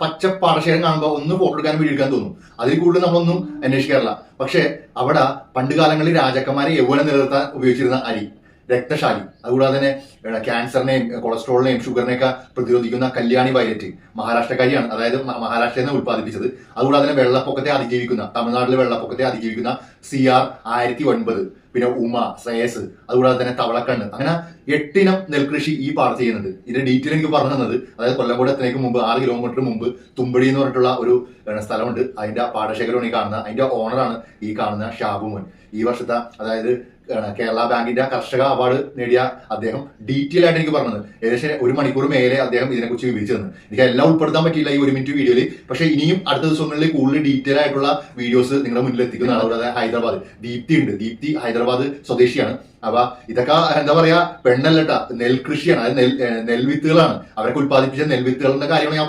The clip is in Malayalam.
പച്ച പാടശേഖരം കാണുമ്പോൾ ഒന്ന് ഫോട്ടോ എടുക്കാൻ വീഡിയോ എടുക്കാൻ തോന്നും. അതിൽ കൂടുതൽ നമ്മളൊന്നും അന്വേഷിക്കാറില്ല. പക്ഷെ അവിടെ പണ്ട് കാലങ്ങളിൽ രാജാക്കന്മാരെ യൗവനം നിലനിർത്താൻ ഉപയോഗിച്ചിരുന്ന അരി രക്തശാലി. അതുകൂടാതെ തന്നെ ക്യാൻസറിനെയും കൊളസ്ട്രോളിനെയും ഷുഗറിനെയൊക്കെ പ്രതിരോധിക്കുന്ന കല്യാണി വയലറ്റ് മഹാരാഷ്ട്രക്കാരിയാണ്. അതായത് മഹാരാഷ്ട്രയിൽ നിന്ന് ഉത്പാദിപ്പിച്ചത് അതുകൂടാതെ തന്നെ വെള്ളപ്പൊക്കത്തെ അതിജീവിക്കുന്ന തമിഴ്നാട്ടിലെ വെള്ളപ്പൊക്കത്തെ അതിജീവിക്കുന്ന സി ആർ ആയിരത്തി ഒൻപത്. പിന്നെ ഉമ ശ്രേയസ്. അതുകൂടാതെ തന്നെ തവളക്കണ്ണ്. അങ്ങനെ എട്ടിനം നെൽകൃഷി ഈ പാർട്ട് ചെയ്യുന്നുണ്ട്. ഇതിന്റെ ഡീറ്റെയിൽ എനിക്ക് പറഞ്ഞു തന്നത് അതായത് കൊല്ലംകോട് എത്തുന്നതിന് മുമ്പ് ആറ് കിലോമീറ്റർ മുമ്പ് തുമ്പടി എന്ന് പറഞ്ഞിട്ടുള്ള ഒരു സ്ഥലമുണ്ട്. അതിന്റെ പാടശേഖരമാണ് ഈ കാണുന്നത്. അതിന്റെ ഓണറാണ് ഈ കാണുന്ന ഷാബു മോൻ. ഈ വർഷത്തെ അതായത് കേരള ബാങ്കിന്റെ കർഷക അവാർഡ് നേടിയ അദ്ദേഹം ഡീറ്റെയിൽ ആയിട്ട് എനിക്ക് പറഞ്ഞത്. ഏകദേശം ഒരു മണിക്കൂർ മേലെ അദ്ദേഹം ഇതിനെക്കുറിച്ച് വിവരിച്ചു തന്നു എനിക്ക് എല്ലാം ഉൾപ്പെടുത്താൻ പറ്റിയില്ല ഈ ഒരു മിനിറ്റ് വീഡിയോയിൽ പക്ഷേ ഇനിയും അടുത്ത ദിവസങ്ങളിൽ കൂടുതൽ ഡീറ്റെയിൽ ആയിട്ടുള്ള വീഡിയോസ് നിങ്ങളുടെ മുന്നിൽ എത്തിക്കുന്നതാണ് ഹൈദരാബാദ്. ദീപ്തി ഉണ്ട് ദീപ്തി ഹൈദരാബാദ് സ്വദേശിയാണ്. അപ്പൊ ഇതൊക്കെ എന്താ പറയാ പെണ്ണല്ലട്ട നെൽകൃഷിയാണ്. അതായത് നെൽ നെൽവിത്തുകളാണ്. അവരൊക്കെ ഉത്പാദിപ്പിച്ച നെൽവിത്തുകളുടെ കാര്യമാണ് ഞാൻ